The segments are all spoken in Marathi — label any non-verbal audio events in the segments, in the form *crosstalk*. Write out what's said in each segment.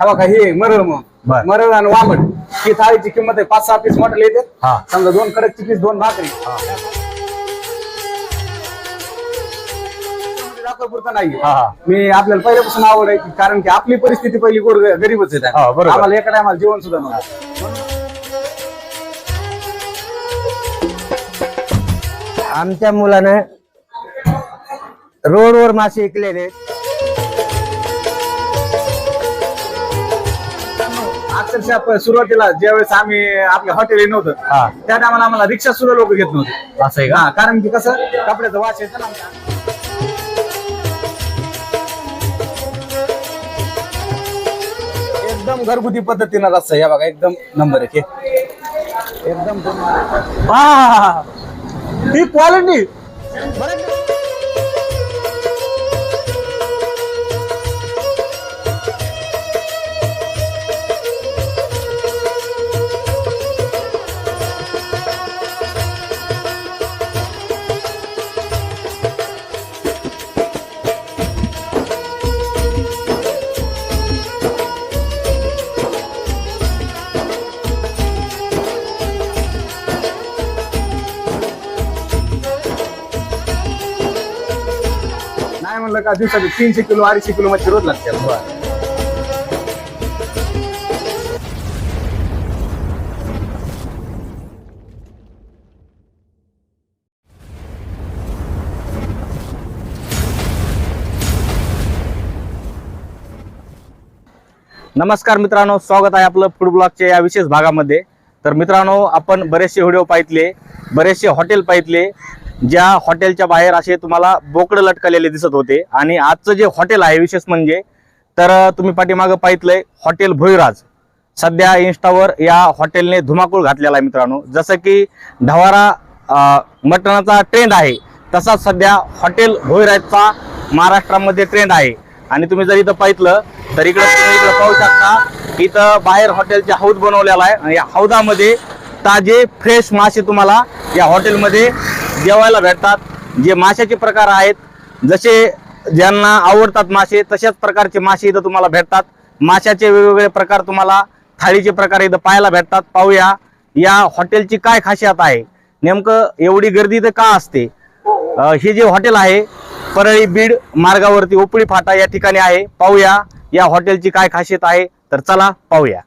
हा बघा हे मरळ मग. बर. मरळ आणि वामट ही थाळीची किंमत आहे पाच सहा पीस मटल येते. हा. समजा दोन कडकची पीस दोन भाकरी. दाखवापुरतं हा हा. मी आपल्याला पहिल्यापासून आवड आहे की कारण की आपली परिस्थिती पहिली गोर गरीबच आहे हा, बरोबर. आम्हाला एका टायमाला जेवण सुद्धा नव्हतं. आमच्या मुलानं रोडवर मासे विकलेले अक्षरशः सुरुवातीला ज्यावेळेस आम्ही आपल्या हॉटेल नव्हतं हा. त्या टायमाला आम्हाला रिक्षा सुद्धा लोक घेत नव्हते असं आहे का कारण की कसं कपड्याचा वास येतो ना. एकदम घरगुती पद्धतीनं रस्ता आहे. या बघा एकदम नंबर एक. एकदम हा ही क्वालिटी काय म्हणलं का दिवसाचे तीनशे किलो अडीचशे किलो मच्छी रोज लागते. नमस्कार मित्रांनो स्वागत आहे आपलं फूड ब्लॉगच्या या विशेष भागामध्ये. तर मित्रांनो आपण बरेचसे व्हिडिओ पाहितले बरेचसे हॉटेल पाहितले ज्या हॉटेलच्या बाहेर असे तुम्हाला बोकडं लटकलेले दिसत होते. आणि आजचं जे हॉटेल आहे विशेष म्हणजे तर तुम्ही पाठीमागं पाहितलंय हॉटेल भोईराज. सध्या इन्स्टावर या हॉटेलने धुमाकूळ घातलेला आहे मित्रांनो. जसं की ढवारा मटणाचा ट्रेंड आहे तसाच सध्या हॉटेल भोईराजचा महाराष्ट्रामध्ये ट्रेंड आहे. आणि तुम्ही जर इथं पाहितलं तर इकडं तुम्ही इकडं पाहू शकता इथं बाहेर हॉटेलचे हौद बनवलेला आहे आणि या हौदामध्ये ताजे फ्रेश मासे तुम्हाला या हॉटेलमध्ये जेवायला भेटतात. जे माशाचे प्रकार आहेत जसे ज्यांना आवडतात मासे तशाच प्रकारचे मासे इथं तुम्हाला भेटतात. माशाचे वेगवेगळे प्रकार तुम्हाला थाळीचे प्रकार इथं पाहायला भेटतात. पाहूया या हॉटेलची काय खासियत आहे? नेमकं एवढी गर्दी इथं का असते? हे जे हॉटेल आहे परळी बीड मार्गावरती ओपळी फाटा या ठिकाणी आहे. पाहूया या हॉटेलची काय खासियत आहे? तर चला पाहूया.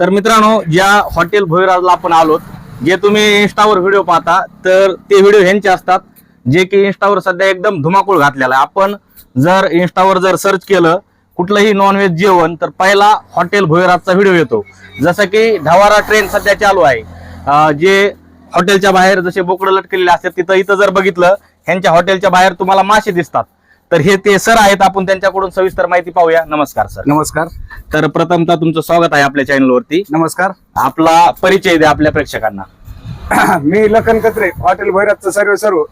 तर मित्रांनो ज्या हॉटेल भोईराजला आपण आलोत जे तुम्ही इन्स्टावर व्हिडिओ पाहता तर ते व्हिडिओ ह्यांचे असतात जे की इन्स्टावर सध्या एकदम धुमाकूळ घातलेला आहे. आपण जर इन्स्टावर जर सर्च केलं कुठलंही नॉनव्हेज जेवण तर पहिला हॉटेल भोईराजचा व्हिडिओ येतो. जसं की ढवारा ट्रेन सध्या चालू आहे. जे हॉटेलच्या बाहेर जसे बोकडं लटकलेले असतात तिथं इथं जर बघितलं ह्यांच्या हॉटेलच्या बाहेर तुम्हाला मासे दिसतात. तर हे ते सर आहेत आपण त्यांच्याकडून सविस्तर माहिती पाहूया. नमस्कार सर. नमस्कार. तर प्रथमतः तुमचं स्वागत आहे आपल्या चॅनलवरती नमस्कार. आपला परिचय द्या आपल्या प्रेक्षकांना. *clears throat* मी लखन कत्रे हॉटेल भैरवचं सर्व सर्व.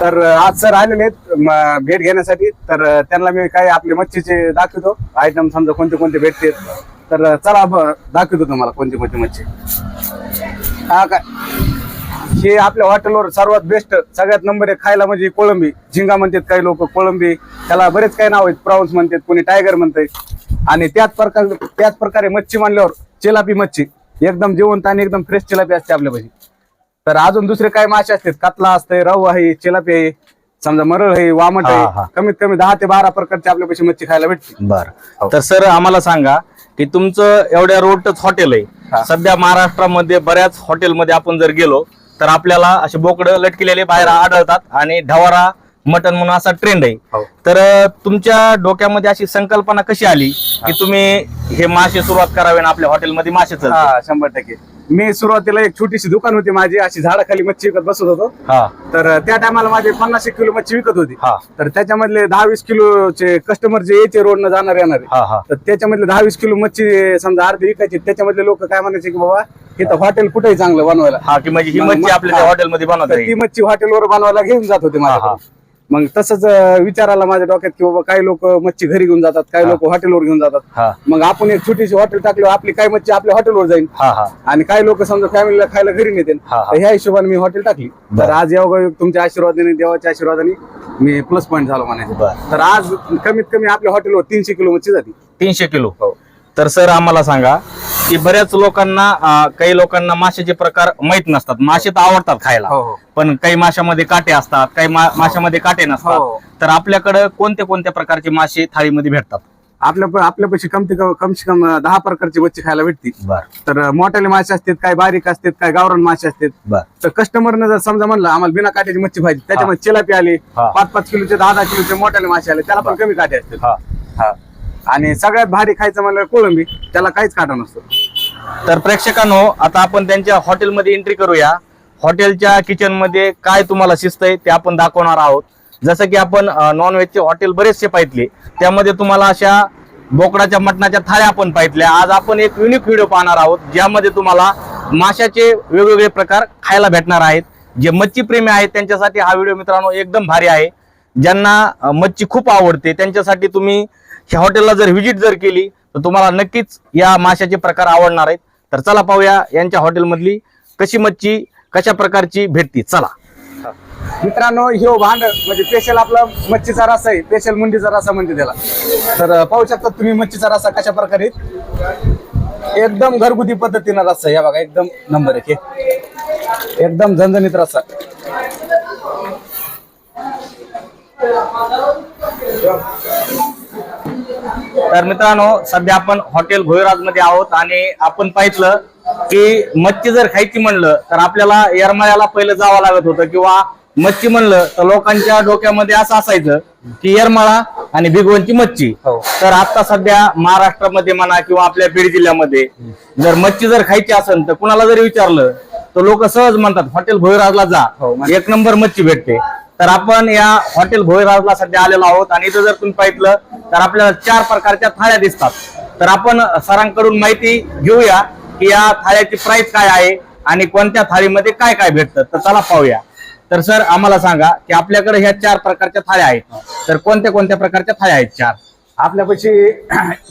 तर आज सर आलेले आहेत म, भेट घेण्यासाठी. तर त्यांना मी काय आपले मच्छीचे दाखवतो. आयटम समजा कोणते कोणते भेटते तर चला ब- दाखवतो तुम्हाला कोणती कोणती मच्छी. हा काय? हे आपल्या हॉटेलवर सर्वात बेस्ट सगळ्यात नंबर एक खायला म्हणजे कोळंबी. झिंगा म्हणतात काही लोक कोळंबी. त्याला बरेच काही नाव आहेत. प्रॉन्स म्हणतात कोणी टायगर म्हणतात आणि त्याच प्रकार त्याच प्रकारे मच्छी म्हणल्यावर चिलापी मच्छी. एकदम जिवंत आणि एकदम फ्रेश चिलापी असते आपल्यापाशी. तर अजून दुसरे काही मासे असतात? कातला असते रव आहे चिलापी आहे. समजा मरळ आहे वामट हा, हा. आहे कमीत कमी दहा ते बारा प्रकारची आपल्यापाशी मच्छी खायला भेटते बर. हो. तर सर आम्हाला सांगा की तुमचं एवढ्या रोडच हॉटेल आहे. सध्या महाराष्ट्रामध्ये बऱ्याच हॉटेलमध्ये आपण जर गेलो तर आपल्याला असे बोकडं लटकेलेले बाहेर आढळतात आणि ढवारा मटन म्हणून असा ट्रेंड आहे हो. तर तुमच्या डोक्यामध्ये अशी संकल्पना कशी आली की तुम्ही हे मासे सुरुवात करावे आणि आपल्या हॉटेलमध्ये मासे चालतील? हा शंभर टक्के मी सुरुवातीला एक छोटीशी दुकान होती माझी अशी झाडाखाली मच्छी विकत बसत होतो. हा. तर त्या टायमाला माझे पन्नास एक किलो मच्छी विकत होती. हा. तर त्याच्यामधले दहा वीस किलोचे कस्टमर जे यायचे रोडनं जाणार येणारे. हा हा. तर त्याच्यामधले दहा वीस किलो मच्छी समजा अर्धी विकायची त्याच्यामधले लोक काय म्हणायचे की बाबा इथं हॉटेल कुठेही चांगलं बनवायला. हा की म्हणजे ही मच्छी आपल्या. हॉटेलमध्ये बनवता तर ती येईल. मच्छी हॉटेलवर बनवायला घेऊन जात होते हा, हा. मग तसंच अं, विचारायला माझ्या डोक्यात की बाबा काही लोक मच्छी घरी घेऊन जातात काही. लोक हॉटेलवर घेऊन जातात. मग आपण एक छोटीशी हॉटेल टाकली आपली काय मच्छी आपल्या हॉटेलवर जाईल आणि काही लोक समजा फॅमिलीला खायला घरी नेते. तर ह्या हिशोबाने मी हॉटेल टाकली. तर आज योगा तुमच्या आशीर्वादाने देवाच्या आशीर्वादाने मी प्लस पॉईंट झालो म्हणायचं. तर आज कमीत कमी आपल्या हॉटेलवर तीनशे किलो मच्छी जाते तीनशे किलो. हो. तर सर आम्हाला सांगा की बऱ्याच लोकांना अं, काही लोकांना माशाचे प्रकार माहीत नसतात. मासे तर आवडतात खायला. हो, हो. पण काही माशामध्ये काटे असतात काही मा- माशामध्ये काटे हो. नसतात तर आपल्याकडे कोणत्या कोणत्या प्रकारचे मासे थाळीमध्ये भेटतात? आपल्या आपल्यापाशी कमती कमसे कम दहा प्रकारची मच्छी खायला भेटते बर. तर मोठ्याले मासे असतात काय बारीक असतात काय गावरान मासे असतात. बर. तर कस्टमरनं जर समजा म्हणलं आम्हाला बिना काट्याची मच्छी पाहिजे त्याच्यामध्ये चिलापी आली हा. पाच पाच किलोचे दहा दहा किलोचे मोठ्याले मासे आले त्याला पण कमी काटे असतात. हा. हा. आणि सगळ्यात भारी खायचं म्हणलं कोळंबी त्याला काहीच काटा नसतो. तर प्रेक्षकांनो आता आपण त्यांच्या हॉटेलमध्ये एंट्री करूया. हॉटेलच्या किचनमध्ये काय तुम्हाला शिस्त आहे ते आपण दाखवणार आहोत. जसं की आपण नॉनव्हेजचे हॉटेल बरेचसे पाहितले. त्यामध्ये तुम्हाला अशा बोकडाच्या मटणाच्या थाळ्या आपण पाहितल्या. आज आपण एक युनिक व्हिडिओ पाहणार आहोत ज्यामध्ये तुम्हाला माशाचे वेगवेगळे प्रकार खायला भेटणार आहेत. जे मच्छीप्रेमी आहेत त्यांच्यासाठी हा व्हिडिओ मित्रांनो एकदम भारी आहे. ज्यांना मच्छी खूप आवडते त्यांच्यासाठी तुम्ही ह्या हॉटेलला जर व्हिजिट जर केली तर तुम्हाला नक्कीच या माशाचे प्रकार आवडणार आहेत. तर चला पाहूया यांच्या हॉटेलमधली कशी मच्छी कशा प्रकारची भेटती. चला. मित्रांनो ह्यो भांड म्हणजे स्पेशल आपला मच्छीचा रस आहे स्पेशल मुंडीचा रसा म्हणते त्याला. तर पाहू शकता तुम्ही मच्छीचा रसा कशा प्रकारे एकदम घरगुती पद्धतीनं रस्सा या बघा एकदम नंबर एक एकदम झणझणीत रस्सा. तर मित्रांनो सध्या आपण हॉटेल भोईराजमध्ये आहोत आणि आपण पाहितलं की मच्छी जर खायची म्हणलं तर आपल्याला येरमाळ्याला पहिलं जावं लागत होतं किंवा मच्छी म्हणलं तर लोकांच्या डोक्यामध्ये असं असायचं की येरमाळा आणि भिगवणची मच्छी हो. तर आता सध्या महाराष्ट्रामध्ये म्हणा किंवा आपल्या बीड जिल्ह्यामध्ये जर मच्छी जर खायची असेल तर कुणाला जरी विचारलं तर लोक सहज म्हणतात हॉटेल भोईराजला जा हो. एक नंबर मच्छी भेटते तर आपण या हॉटेल भोईराजला सध्या आलेलो आहोत आणि इथं जर तुम्ही पाहिलं तर आपल्याला चार प्रकारच्या थाळ्या दिसतात. तर आपण सरांकडून माहिती घेऊया की या थाळ्याची प्राइस काय आहे आणि कोणत्या थाळीमध्ये काय काय भेटतं. तर चला पाहूया. तर सर आम्हाला सांगा की आपल्याकडे ह्या चार प्रकारच्या थाळ्या आहेत. तर कोणत्या कोणत्या प्रकारच्या थाळ्या आहेत चार? आपल्यापाशी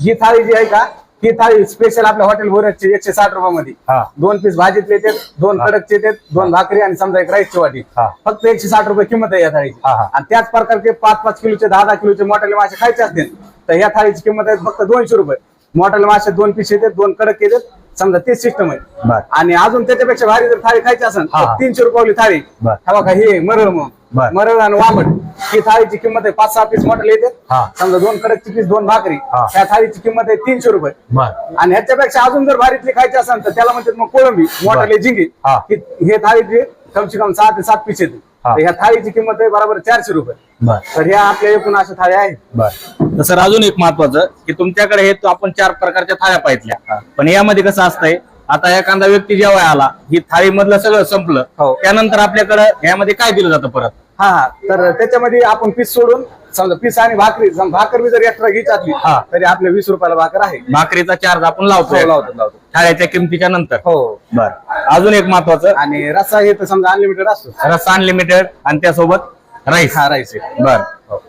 ही थाळी जी आहे का ही थाळी स्पेशल आपल्या हॉटेल भोरची एकशे साठ रुपयामध्ये. हा. दोन पीस भाजीतले येतात दोन कडकचे येतात दोन भाकरी आणि समजा एक राईसची वाटी. हा. फक्त एकशे साठ रुपये किंमत आहे या थाळीची. हा, हा. आणि त्याच प्रकारचे पाच पाच किलोचे दहा दहा किलोचे मोठ्याले मासे खायचे असतील. तर या थाळीची किंमत आहे फक्त दोनशे रुपये. मोठ्याले मासे दोन पीस येतात दोन कडक येतात. समजा तेच सिस्टम आहे बर. आणि अजून त्याच्यापेक्षा भारी जर थाळी खायची असेल हा, तर हा. तीनशे रुपयावली थाळी बर. हा बघा हे मरळ मग बर. मरळ आणि वामट ही थाळीची किंमत आहे पाच सहा पीस येतात हा. समजा दोन कडकची पीस दोन भाकरी हा. त्या थाळीची किंमत आहे तीनशे रुपये बर आणि ह्याच्यापेक्षा अजून जर भारीतली खायची असेल तर त्याला म्हणतात मग कोळंबी मोठाले झिंगी हा. ही- हे थाळीची कमसे कम सहा ते सात पीस येते हा. तर ह्या थाळीची किंमत आहे बरोबर चारशे रुपये. बर. तर ह्या आपल्या एकूण अशा थाळ्या आहेत. बर. सर अजून एक महत्वाचं की तुमच्याकडे हे तो आपण चार प्रकारच्या थाळ्या पाहितल्या. पण यामध्ये कसं असतंय आता एखादा व्यक्ती जेव्हा आला ही थाळी मधलं सगळं संपलं. हो. त्यानंतर आपल्याकडे यामध्ये काय दिलं जातं परत? हा हा. तर त्याच्यामध्ये आपण पीस सोडून समजा पीस आणि भाकरी सम- भाकर बी जर एक्स्ट्रा घ्यायची असली हा. तरी आपल्या वीस रुपयाला भाकर आहे. भाकरीचा चार्ज आपण हो, लावतो लावतो. लावतो थाळ्याच्या किमतीच्या नंतर. हो. बर. अजून एक महत्वाचं. आणि रस्सा हे तर समजा अनलिमिटेड असतो रस्सा अनलिमिटेड आणि त्यासोबत राईस हा राईस आहे. बर.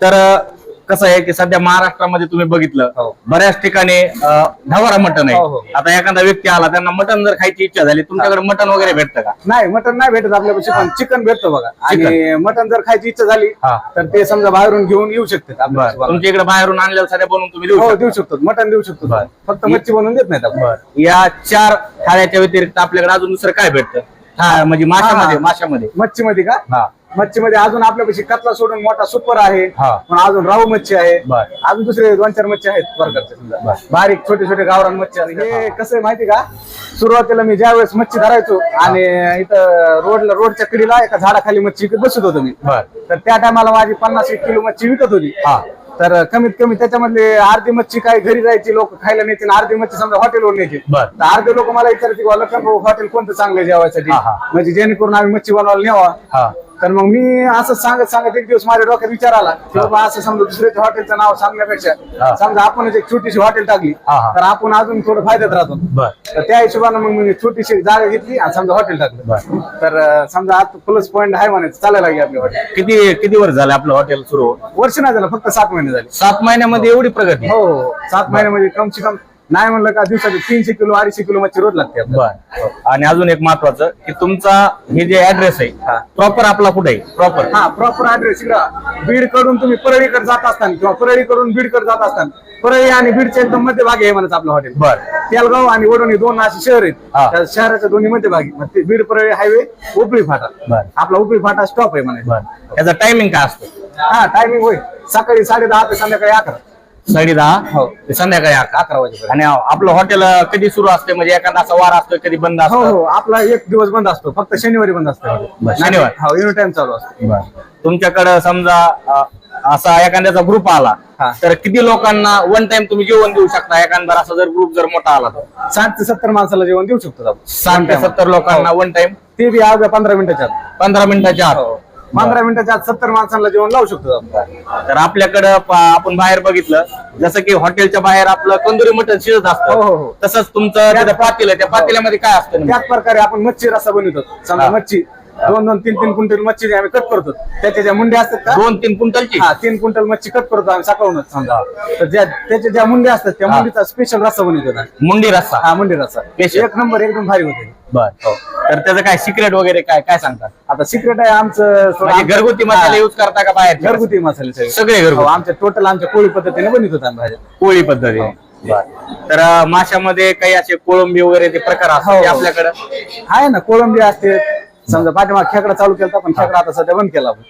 तर अं, कसं आहे की सध्या महाराष्ट्रामध्ये तुम्ही बघितलं हो. बऱ्याच ठिकाणी ढवारा मटण हो, हो. आहे आता एखादा व्यक्ती आला त्यांना मटण जर खायची इच्छा झाली तुमच्याकडे मटण वगैरे भेटतं का? नाही मटन नाही भेटत आपल्यापाशी पण चिकन भेटतं बघा. आणि मटन जर खायची इच्छा झाली हा. तर ते समजा बाहेरून घेऊन येऊ बनवायला. तुमच्या इकडे बाहेरून आणलेलं साध्या बनवून तुम्ही देऊ हो शकता. शकतो. मटन देऊ शकतो. फक्त मच्छी बनवून देत नाहीत आपण या चार थाळ्याच्या व्यतिरिक्त आपल्याकडे अजून दुसरं काय भेटतं? हा म्हणजे माशामध्ये हा. माशामध्ये. मच्छीमध्ये का? हा. मच्छीमध्ये अजून आपल्यापाशी कतला सोडून मोठा सुपर आहे. हा. पण अजून राहू मच्छी आहे. बरं. अजून दुसरे दोन चार मच्छी आहेत प्रकारचे समजा. बारीक छोटे छोटे गावरान मच्छी आहे हे. कसं आहे माहिती का? सुरुवातीला मी ज्या वेळेस मच्छी धरायचो आणि इथं रोडला रोडच्या कडीला एका झाडाखाली मच्छी विकत बसत होतो मी. बर. तर त्या टायमाला माझी पन्नास एक किलो मच्छी विकत होती. हा. तर कमीत कमी त्याच्यामधले अर्धी मच्छी काय घरी जायची लोक खायला न्यायची आणि अर्धी मच्छी समजा हॉटेलवर न्यायची. बर. तर अर्धे लोक मला विचारायचे की लखन हॉटेल कोणतं चांगलं आहे जेवायसाठी? हा, हा. म्हणजे जेणेकरून आम्ही मच्छी बनवायला न्यावा. हा. तर मग मी असं सांगत सांगत एक दिवस माझ्या डोक्यात विचार आला की बाबा असं समजा दुसऱ्याच्या हॉटेलचं नाव सांगण्यापेक्षा हा. समजा आपण एक छोटीशी हॉटेल टाकली हा, हा. तर आपण अजून थोडं फायद्यात राहतो. तर त्या हिशोबानं मग मी छोटीशी जागा घेतली आणि समजा हॉटेल टाकलं. तर समजा आता प्लस पॉईंट आहे म्हणायचं चालायला लागली आपली हॉटेल किती किती वर्ष झाले आपलं हॉटेल सुरू? वर्ष नाही झालं फक्त सात महिने झाले. सात महिन्यामध्ये एवढी प्रगती. हो हो सात महिन्यामध्ये कम से कम नाही म्हणलं का दिवसाचे तीनशे किलो अडीचशे किलो मच्छी रोज लागते आपल्याला. बर. आणि अजून एक महत्वाचं की तुमचा हे जे ऍड्रेस आहे. प्रॉपर आपला कुठे आहे? प्रॉपर हा प्रॉपर ऍड्रेस इकडं. बीडकडून तुम्ही परळीकडे जात असताना किंवा परळी कडून बीडकडे जात असताना परळी आणि बीडच्या एकदम मध्यभागी आहे म्हणत आपलं हॉटेल बर. तेलगाव आणि वडोणी दोन असे शहर आहेत. हा. त्या शहराच्या दोन्ही मध्यभागी. मग ते बीड परळी हायवे उपळी फाटा. बर. आपला उपळी फाटा स्टॉप आहे म्हणायचं. बर. त्याचा टायमिंग काय असतो? हा टायमिंग होईल सकाळी साडे दहा ते संध्याकाळी अकरा. साडे हो. दहा ते संध्याकाळी अकरा अकरा वाजेपर्यंत. आणि आपलं हॉटेल कधी सुरू असते म्हणजे एखादा असा वार असतो कधी बंद हो असतो हो. आपला एक दिवस बंद असतो. फक्त शनिवारी बंद असतो. बर, शनिवार. हो एनी टाइम चालू असतो. तुमच्याकडे समजा अ, असा एखाद्याचा ग्रुप आला हा. तर किती लोकांना वन टाइम तुम्ही जेवण देऊ शकता? एखादा असा जर ग्रुप जर मोठा आला तर. साठ ते सत्तर माणसाला जेवण देऊ शकतो आपण. साठ ते सत्तर लोकांना वन टाइम ते बी अवघ्या पंधरा मिनिटाच्या आत. पंधरा मिनिटाच्या आत. पंधरा मिनिटाच्या आत सत्तर माणसांना जेवण लावू शकतो आपण तर आपल्याकडं प- आपण बाहेर बघितलं जसं की हॉटेलच्या बाहेर आपलं कंदुरी मटण शिजत हो, हो, असतं हो. तसंच तुमचं तिथं पातेलं आहे, त्या पातेल्यामध्ये काय असतं नेमकं? त्याच प्रकारे आपण मच्छी रस्सा बनवतो समजा हा. मच्छी दोन दोन तीन तीन क्विंटल मच्छी आम्ही कट करतो. त्याच्या ज्या मुंड्या असतात का? दोन तीन क्विंटलची? हा तीन क्विंटल मच्छी कट करतो आम्ही सकाळूनच समजा. तर ज्या त्याच्या ज्या मुंड्या असतात त्या हा. मुंडीचा स्पेशल रस्सा बनवतो आम्ही. मुंडी रस्सा. हा मुंडी रस्सा. Special. एक नंबर एकदम भारी होते. बर. तर त्याचं काय सिक्रेट वगैरे काय काय सांगतात आता सिक्रेट आहे आमचं थोडं म्हणजे घरगुती मसाले हा. युज करता का बाहेर घरगुती मसाले सगळे. सगळे घरगुती. हो, आमच्या टोटल आमच्या कोळी पद्धतीने बनवत होतो आम्ही भाज्या. पोळी पद्धती. तर अं, माशामध्ये काही असे कोळंबी वगैरे ते प्रकार हो. असतात ते आपल्याकडं? आहे ना कोळंबी असते समजा पाठीमाग खेकडा चालू केला पण खेकडा आता सध्या बंद केला आपण.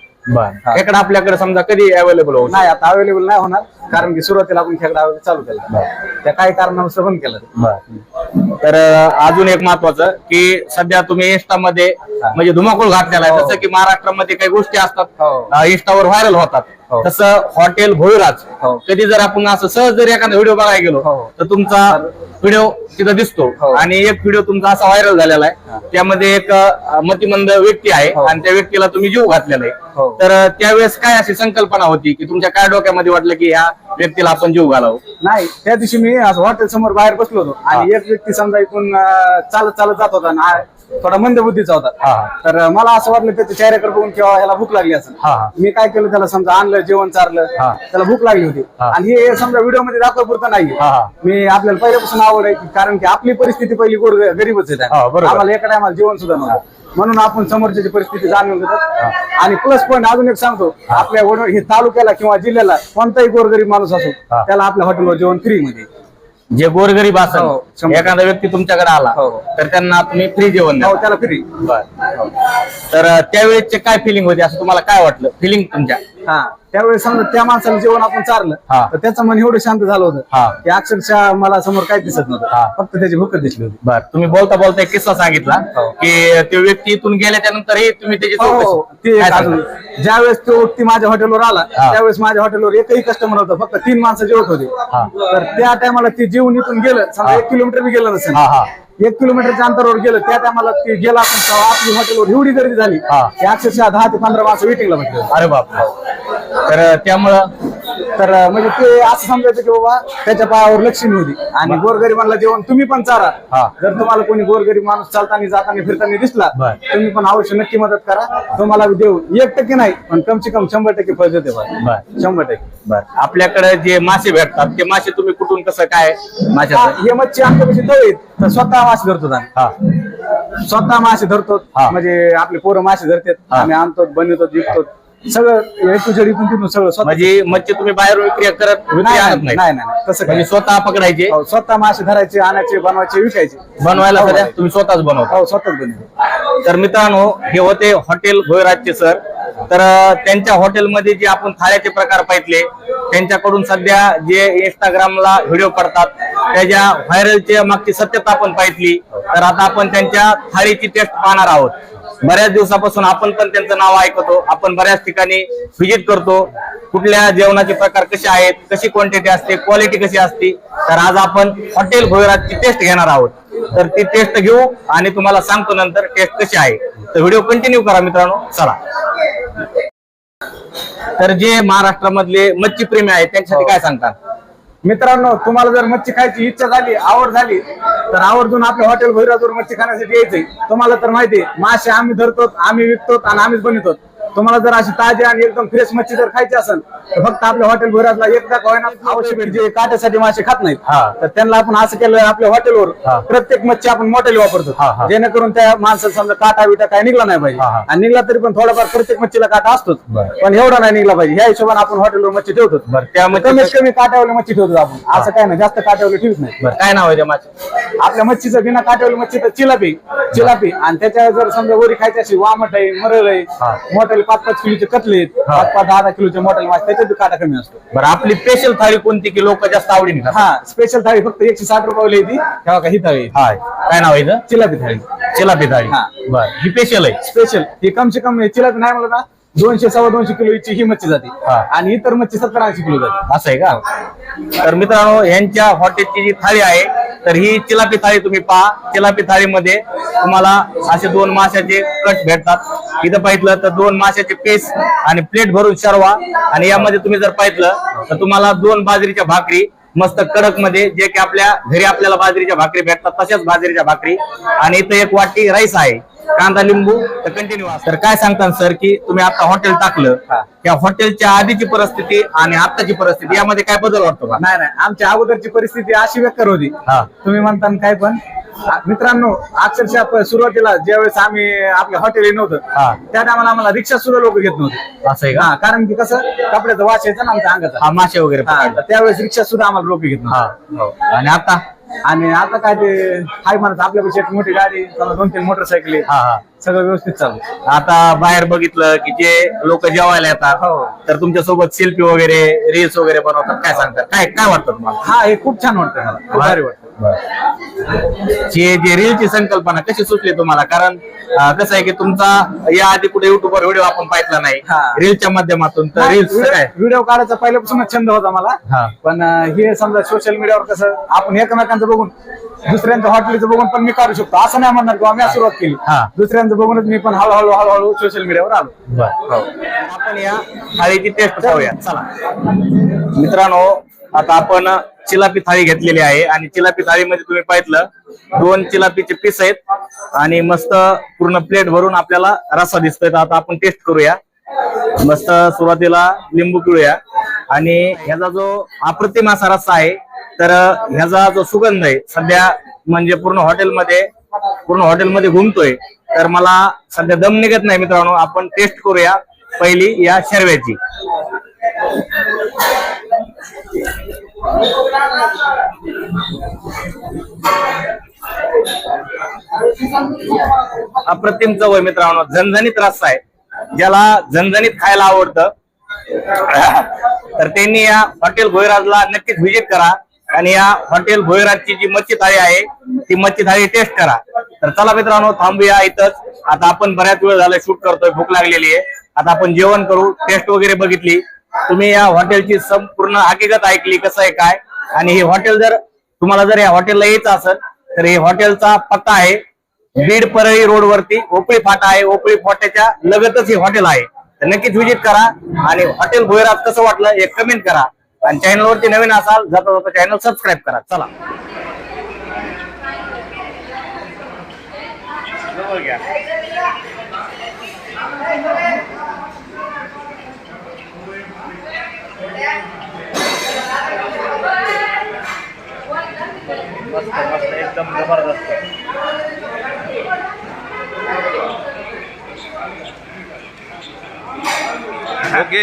खेकडा आपल्याकडे समजा कधी अवेलेबल होऊ नाही आता अवेलेबल नाही होणार. कारण की सुरुवातीला आपण खेकडा चालू केला त्या काही कारणानुसार बंद केला तर अं, अजून एक महत्वाचं की सध्या तुम्ही इंस्टामध्ये म्हणजे धुमाकूळ घातलेला आहे हो. जसं की महाराष्ट्रामध्ये काही गोष्टी असतात हो. अं, इंस्टावर व्हायरल होतात हो. तसं हॉटेल भोईराज हो. कधी जर आपण असं सहज जर एखादा व्हिडिओ बघायला गेलो हो. तर तुमचा व्हिडिओ तिथं दिसतो हो. आणि एक व्हिडिओ तुमचा असा व्हायरल झालेला आहे त्यामध्ये एक अं, मतिमंद व्यक्ती आहे हो. आणि त्या व्यक्तीला तुम्ही जीव घातलेला आहे. तर अं, त्यावेळेस काय अशी संकल्पना होती की तुमच्या काय डोक्यामध्ये वाटलं की ह्या व्यक्तीला आपण जीव घालावं. नाही त्या दिवशी मी असं हॉटेल समोर बाहेर बसलो होतो. आणि एक व्यक्ती समजा इथून अं, चालत चालत जात होता आणि हा थोडा मंद बुद्धीचा हा. होता तर मला असं वाटलं त्याच्या चेहऱ्याकडे बघून किंवा ह्याला भूक लागली असेल हा, हा. मी काय केलं त्याला समजा आणलं जेवण चारलं हा. त्याला भूक लागली होती हा. आणि हे समजा व्हिडिओमध्ये दाखवपुरतं नाही हा, हा. मी आपल्याला पहिल्यापासून आवड आहे की कारण की आपली परिस्थिती पहिली गोर गरीबच आहे हा, बरोबर. आम्हाला एका टायमाला जेवण सुद्धा नव्हतं म्हणून आपण समोरच्याची परिस्थिती जाणून घेतो आणि प्लस पॉईंट अजून एक सांगतो आपल्या वडवळ- हे तालुक्याला किंवा जिल्ह्याला कोणताही गोरगरीब माणूस असो हा. त्याला आपल्या हॉटेलवर जेवण फ्री मध्ये जे गोरगरीब हो, असेल शंभर. एखादा व्यक्ती तुमच्याकडे आला हो. तर त्यांना तुम्ही फ्री जेवण द्या. हो त्याला फ्री तर अं, त्यावेळेसचे काय फिलिंग होती? असं तुम्हाला काय वाटलं? फिलिंग तुमच्या? हा. त्यावेळेस समजा त्या माणसाला जेवण आपण चारलं हा. तर त्याचं मन एवढं शांत झालं हा. होतं की अक्षरशः मला समोर काय दिसत हा. नव्हतं फक्त त्याची भूक दिसली होती बर तुम्ही बोलता बोलता एक किस्सा सांगितला हो. की ते व्यक्ती इथून गेल्याच्या नंतरही तुम्ही त्याची हो, हो. चौकशी ते काय एक अजून सांगता? ज्यावेळेस तो व्यक्ती माझ्या हॉटेलवर आला हा. त्यावेळेस माझ्या हॉटेलवर एकही कस्टमर होतं फक्त तीन माणसं जेवत होते हा. तर त्या टायमाला ते जेवून इथून गेलं समजा हा. एक किलोमीटर बी गेलं नसेल हा हा एक किलोमीटरच्या अंतरावर गेलं त्या टायमाला ते गेला आपण आपली हॉटेलवर एवढी गर्दी झाली हा. की अक्षरशः दहा ते पंधरा माणसं वेटिंगला होते. अरे बाप तर त्यामुळं तर म्हणजे ते असं समजायचं की बाबा त्याच्या पायावर लक्ष्मी होती. आणि गोरगरिबांना जेवण तुम्ही पण चारा. हा. जर तुम्हाला कोणी गोरगरीब माणूस चालताना जाताना फिरताना दिसला बर. तुम्ही पण अवश्य नक्की मदत करा. तुम्हाला देऊ. एक टक्के नाही पण कम से कम शंभर टक्के फळ देते बा. बर. शंभर टक्के. बर. आपल्याकडे जे मासे भेटतात ते मासे तुम्ही कुठून कसं काय हा, माशाचं? हे मच्छी आमच्यापाशी तळीत तर स्वतः मासे धरतो आम्ही. हा. स्वतः मासे धरतो. हा. म्हणजे आपले पोरं मासे धरतात. हा. आम्ही आणतो बनवतो विकतो. सगळं ए टू झेड इथून तिथून सगळं स्वतः म्हणजे मच्छी तुम्ही बाहेरून विक्री करत विक्री नाही आणत नाही नाही. नाही नाही, तसं म्हणजे स्वतः पकडायचे? हो, स्वतः मासे धरायचे आणायचे बनवायचे विकायचे. बनवायला हो, सगळ्या तुम्ही स्वतःच बनवता. हो स्वतःच बनवतो. तर मित्रांनो हे होते हॉटेल भोयराजचे सर. तर अं, त्यांच्या हॉटेलमध्ये जे आपण थाळ्याचे प्रकार पाहितले त्यांच्याकडून सध्या जे इंस्टाग्रामला व्हिडिओ पडतात त्याच्या व्हायरलच्या मागची सत्यता आपण पाहितली. तर आता आपण त्यांच्या थाळीची टेस्ट पाहणार आहोत. बऱ्याच दिवसापासून आपण पण त्यांचं नाव ऐकतो. आपण बऱ्याच ठिकाणी व्हिजिट करतो. कुठल्या जेवणाचे प्रकार कसे आहेत कशी क्वांटिटी असते क्वालिटी कशी असते तर आज आपण हॉटेल भोयराजची टेस्ट घेणार आहोत. तर ती टेस्ट घेऊ आणि तुम्हाला सांगतो नंतर टेस्ट कशी आहे. तर व्हिडिओ कंटिन्यू करा मित्रांनो. चला. तर जे महाराष्ट्रामधले मच्छी प्रेमी आहेत त्यांच्यासाठी काय सांगतात? मित्रांनो तुम्हाला जर मच्छी खायची इच्छा झाली आवड झाली तर आवर्जून आपल्या हॉटेल भैरवाजवळ मच्छी खाण्यासाठी यायचंय. तुम्हाला तर माहिती आहे, मासे आम्ही धरतो आम्ही विकतो आणि आम्हीच बनवतो. तुम्हाला जर अशी ताजी आणि एकदम फ्रेश मच्छी जर खायची असेल तर फक्त आपल्या हॉटेल भैरवाजला एकदा का होईना आवश्यक आहे. जे काट्यासाठी मासे खात नाहीत हा. तर त्यांना आपण असं केलं आपल्या हा. हॉटेलवर प्रत्येक मच्छी आपण मोठेली वापरतो हा. जेणेकरून त्या माणसाला समजा काटा बिटा काय निघला नाही पाहिजे हा, हा. आणि निघला तरी पण थोडाफार प्रत्येक मच्छीला काटा असतोच बरं. पण एवढा नाही निघला पाहिजे ह्या हिशोबाने आपण हॉटेलवर मच्छी ठेवतो बरं त्या कमीत कमी काट्यावली मच्छी ठेवतो आपण असं काय नाही जास्त काट्यावली ठेवत नाही बरं काय नाव आहे त्या मासे आपल्या मच्छीचं बिना काट्यावली मच्छी तर चिलापी चिलापी आणि त्याच्या जर समजा वरी खायची अशी वामट आहे मरळ हा. आहे मोठ्याले पाच पाच किलोचे हा. पाच पाच दहा दहा किलोचे मोठ्याले मासे त्याच्यात बी काटा कमी असतो. बरं आपली स्पेशल थाळी कोणती की लोक जास्त आवडीने खातात? हा स्पेशल थाळी फक्त एकशे साठ रुपये येते तेव्हा का ही थाळी हाय. काय नाव आहे? चिलापी थाळी. चिलापी थाळी. हा. बर ही स्पेशल आहे. स्पेशल ही कम से कम चिलापी नाही म्हणलं ना दोनशे सव्वा दोनशे किलोची ही मच्छी जाते. हा. आणि इतर मच्छी सत्तर ऐंशी किलो जाते. असं आहे का? तर मित्रांनो यांच्या हॉटेलची जी थाळी आहे तर ही चिलापी थाळी तुम्ही पहा. चिलापी थाळीमध्ये तुम्हाला असे दोन माशाचे कट भेटतात. इथं पाहितलं तर दोन माशाचे पीस आणि प्लेट भरून शर्वा. आणि यामध्ये तुम्ही जर पाहिलं तर तुम्हाला दोन बाजरीच्या भाकरी मस्त कडकमध्ये जे की आपल्या घरी आपल्याला बाजरीच्या भाकरी भेटतात तशाच बाजरीच्या भाकरी. आणि इथं एक वाटी राईस आहे. कांदा लिंबू. तर कंटिन्यू तर काय सांगता सर की तुम्ही आता हॉटेल टाकलं हा. त्या हॉटेलच्या आधीची परिस्थिती आणि आताची परिस्थिती यामध्ये काय बदल वाटतो का? नाही नाही. आमच्या अगोदरची परिस्थिती अशी बेकार होती. हा. तुम्ही म्हणता काय पण. मित्रांनो अक्षरशः सुरुवातीला ज्यावेळेस आम्ही आपल्या हॉटेल. नव्हतं त्या टायमाला आम्हाला रिक्षा सुद्धा लोक घेत नव्हते. असं आहे का? कारण की कसं कपड्याचा वास यायचा ना आमच्या अंगाचा. मासे वगैरे त्यावेळेस रिक्षा सुद्धा आम्हाला लोक घेत नव्हते. हो. आणि आता? आणि आता काय ते हाय म्हणत आपल्यापेक्षा एक मोठी गाडी समजा दोन तीन मोटरसायकली हा हा. सगळं व्यवस्थित चालू. आता बाहेर बघितलं की जे लोक जेवायला येतात हो. तर तुमच्यासोबत सेल्फी वगैरे रील्स वगैरे बनवतात काय सांगतात? काय काय वाटतं तुम्हाला? हा हे खूप छान वाटतं मला. खूप भारी वाटतं जे जे रीलची संकल्पना कशी सुचली तुम्हाला? कारण कसं आहे की तुमचा या आधी कुठे युट्यूबवर व्हिडिओ आपण पाहिला नाही. हा. रीलच्या माध्यमातून तर रील्स काय? व्हिडिओ काढायचा पहिल्यापासूनच छंद होता मला. हा. पण हे समजा सोशल मीडियावर कसं आपण एकमेकांचं बघून दुसऱ्यांचं हॉटेलचं बघून पण मी काढू शकतो. असं नाही म्हणणार किंवा मी सुरुवात केली. हा. दुसऱ्यांचं बघूनच मी पण हळूहळू हळूहळू सोशल मीडियावर आलो. आपण या थाळीची टेस्ट पाहूया. चला. मित्रांनो आता आपण चिलापी थाळी घेतलेली आहे. आणि चिलापी थाळीमध्ये तुम्ही पाहितलं दोन चिलापीचे पीस आहेत. आणि मस्त पूर्ण प्लेट भरून आपल्याला रस्सा दिसतोय. आता आपण टेस्ट करूया. मस्त सुरुवातीला लिंबू पिळूया. आणि ह्याचा जो अप्रतिम असा रस्सा आहे तर ह्याचा जो सुगंध आहे सध्या म्हणजे पूर्ण हॉटेलमध्ये पूर्ण हॉटेलमध्ये घुमतोय. तर मला सध्या दम निघत नाही मित्रांनो. आपण टेस्ट करूया पहिली या शर्व्याची. अप्रतिम चव आहे मित्रांनो झणझणीत रस्सा आहे. ज्याला झणझणीत खायला आवडतं. तर त्यांनी या हॉटेल भोईराजला नक्कीच व्हिजिट करा. आणि या हॉटेल भोईराजची जी मच्छी थाळी आहे ती मच्छी थाळी टेस्ट करा. तर चला मित्रांनो थांबूया इथंच. आता आपण बऱ्याच वेळ झाला शूट करतोय भूक लागलेली आहे. आता आपण जेवण करू टेस्ट वगैरे बघितली. तुम्ही या हॉटेलची संपूर्ण हकीकत ऐकली कसं आहे काय? आणि हे हॉटेल जर तुम्हाला जर या हॉटेलला यायचं असेल तर हे हॉटेलचा पत्ता आहे बीड परळी रोड वरती. ओपळी फाटा आहे ओपळी फाट्याच्या लगतच हे हॉटेल आहे. तर नक्कीच व्हिजिट करा आणि हॉटेल भोईराज कसं वाटलं हे कमेंट करा. आणि चॅनल वरती नवीन असाल जाता जाता चॅनल सबस्क्राईब करा. चला. मस्त मस्त एकदम जबरदस्त. ओके.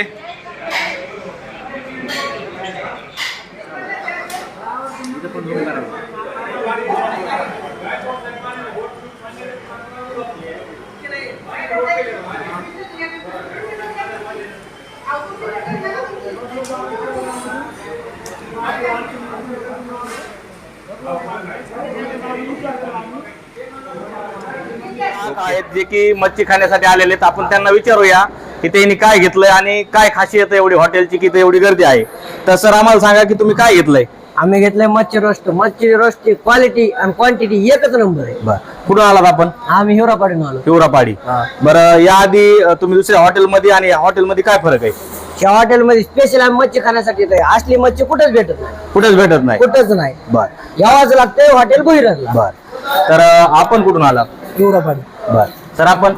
आहेत जे की मच्छी खाण्यासाठी आलेले आहेत. आपण त्यांना विचारूया की त्यांनी काय घेतलंय आणि काय खासियत आहे एवढी हॉटेलची की एवढी गर्दी आहे. तर सर आम्हाला सांगा की तुम्ही काय घेतलंय? आम्ही घेतलंय मच्छी रोस्ट मच्छी रोस्टची क्वालिटी आणि क्वांटिटी एकच नंबर आहे. बर. कुठून आलात आपण? आम्ही हिवरापाडून आलो. हिवरापाडी. बरं याआधी अं, तुम्ही दुसऱ्या हॉटेलमध्ये आणि या हॉटेलमध्ये काय फरक आहे? त्या हॉटेलमध्ये स्पेशल आम्ही मच्छी खाण्यासाठी येतोय. असली मच्छी कुठेच भेटत नाही. कुठेच भेटत नाही. कुठंच नाही. बर. यावाच लागतंय हॉटेल भुईरला बर. तर अं, आपण कुठून आलात? हिवरापाडी. बर तर आपण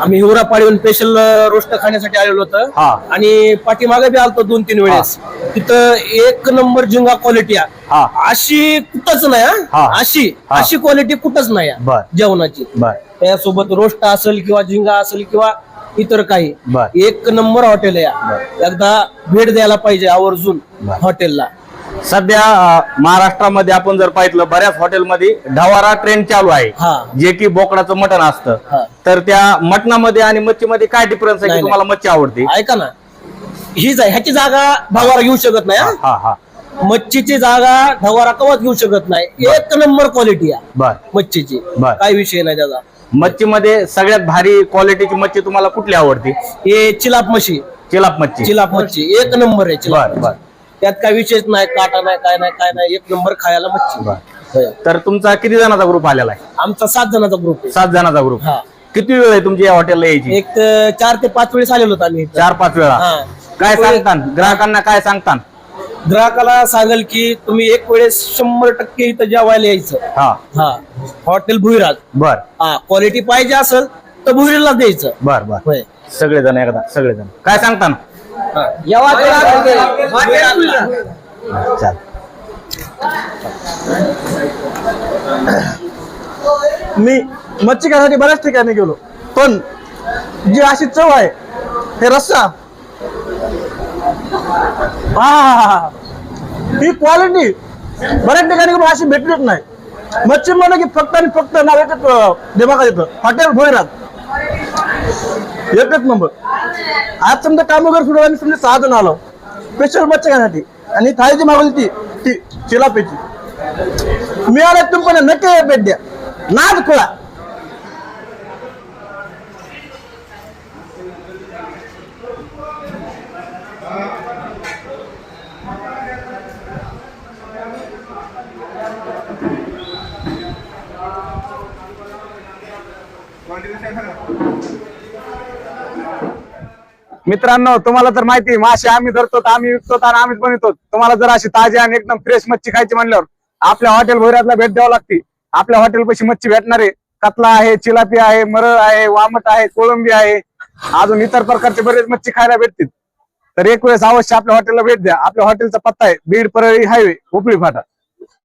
आम्ही हिवरा पाडीहून स्पेशल रोस्ट खाण्यासाठी आलेलो होतो हा. आणि पाठीमागे बी आलतो दोन तीन वेळेस तिथं एक नंबर झिंगा क्वालिटी हा. अशी कुठंच नाही हा. हा. अशी हा. अशी क्वालिटी कुठंच नाही हा. बर. जेवणाची बर त्यासोबत रोस्ट असेल किंवा झिंगा असेल किंवा इतर काही बर. एक नंबर हॉटेल आहे हा. एकदा भेट द्यायला पाहिजे आवर्जून बर. हॉटेलला सध्या महाराष्ट्रामध्ये आपण जर पाहिलं बऱ्याच हॉटेलमध्ये ढवारा ट्रेंड चालू आहे. हा. जे की बोकडाचं मटण असतं. हा. तर त्या मटणामध्ये आणि मच्छीमध्ये काय डिफरन्स आहे की तुम्हाला मच्छी आवडते? ऐका ना. हीच आहे. ह्याची जागा ढवारा घेऊ शकत नाही हा. हा हा मच्छीची जागा ढवारा कवच घेऊ शकत नाही. एक नंबर क्वालिटी आहे मच्छीची. बर. काय विषय नाही त्याचा. मच्छीमध्ये सगळ्यात भारी क्वालिटीची मच्छी तुम्हाला कुठली आवडते? हे चिलाप मच्छी. चिलाप मच्छी. चिलाप मच्छी. एक नंबर आहे चिलाप बर, बर. मच्छी. त्यात काय विषयच नाही काटा नाही काय नाही काय नाही एक नंबर खायला मच्छी. होय. तर तुमचा किती जणांचा ग्रुप आलेला आहे? आमचा सात जणांचा ग्रुप आहे. सात जणांचा ग्रुप हा. किती वेळ आहे तुमची या हॉटेलला यायची? एक तर चार ते पाच वेळेस आलेलो होतो आम्ही. इथं. चार पाच वेळा. हा. काय सांगता ग्राहकांना काय सांगता ग्राहकाला सांगेल की तुम्ही एक वेळेस शंभर टक्के इथं जेवायला यायचं. हा. हा. हॉटेल भुईराज. बर. हा. क्वालिटी पाहिजे असेल तर भुईराला द्यायचं. बर बर. होय. सगळेजण एकदा सगळेजण. काय सांगता हा. चाल. मी मच्छी खाण्यासाठी बऱ्याच ठिकाणी गेलो. पण जी अशी चव आहे हे रस्सा. हा ही क्वालिटी बऱ्याच ठिकाणी अशी भेटलीच नाही. मच्छी म्हणलं की फक्त आणि फक्त नाव एकच दिमागात येतं हॉटेल भोयरात. एकच नंबर. आज समजा काम वगैरे सुरू आम्ही समजा सहा जण आलो. स्पेशल मच्छी खाण्यासाठी आणि थाळी जी मागवली ती ती चिलापेची मिळालं तुम्ही पण नक्की भेट द्या. नाच खुळा. मित्रांनो तुम्हाला तर माहिती मासे आम्ही धरतो आम्ही विकतो आणि आम्हीच बनवतो तुम्हाला जर अशी ताजी आणि एकदम फ्रेश मच्छी खायची म्हणल्यावर आपल्या हॉटेल भैरातला भेट द्यावं लागते. आपल्या हॉटेल पैसे मच्छी भेटणार आहे. कतला आहे चिलापी आहे मरळ आहे वामट आहे कोळंबी आहे. अजून इतर प्रकारचे बरेच मच्छी खायला भेटतील. तर एक वेळेस अवश्य आपल्या हॉटेलला भेट द्या. आपल्या हॉटेलचा पत्ता आहे बीड परळी हायवे उपळी फाटा.